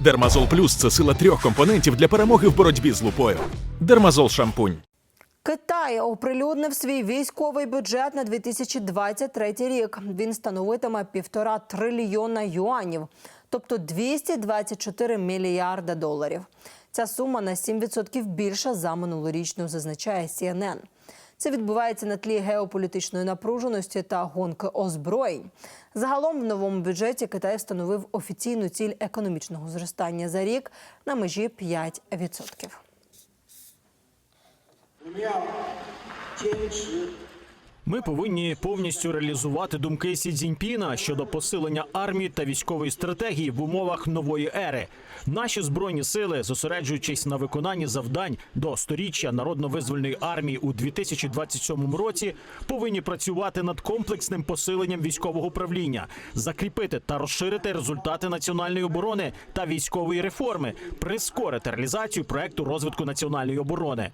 Дермазол Плюс це сила трьох компонентів для перемоги в боротьбі з лупою. Дермазол шампунь. Китай оприлюднив свій військовий бюджет на 2023 рік. Він становитиме півтора трильйона юанів, тобто 224 мільярда доларів. Ця сума на 7% більша за минулорічну, зазначає CNN. Це відбувається на тлі геополітичної напруженості та гонки озброєнь. Загалом в новому бюджеті Китай встановив офіційну ціль економічного зростання за рік на межі 5%. Ми повинні повністю реалізувати думки Сі Цзіньпіна щодо посилення армії та військової стратегії в умовах нової ери. Наші збройні сили, зосереджуючись на виконанні завдань до сторіччя народно-визвольної армії у 2027 році, повинні працювати над комплексним посиленням військового правління, закріпити та розширити результати національної оборони та військової реформи, прискорити реалізацію проекту розвитку національної оборони.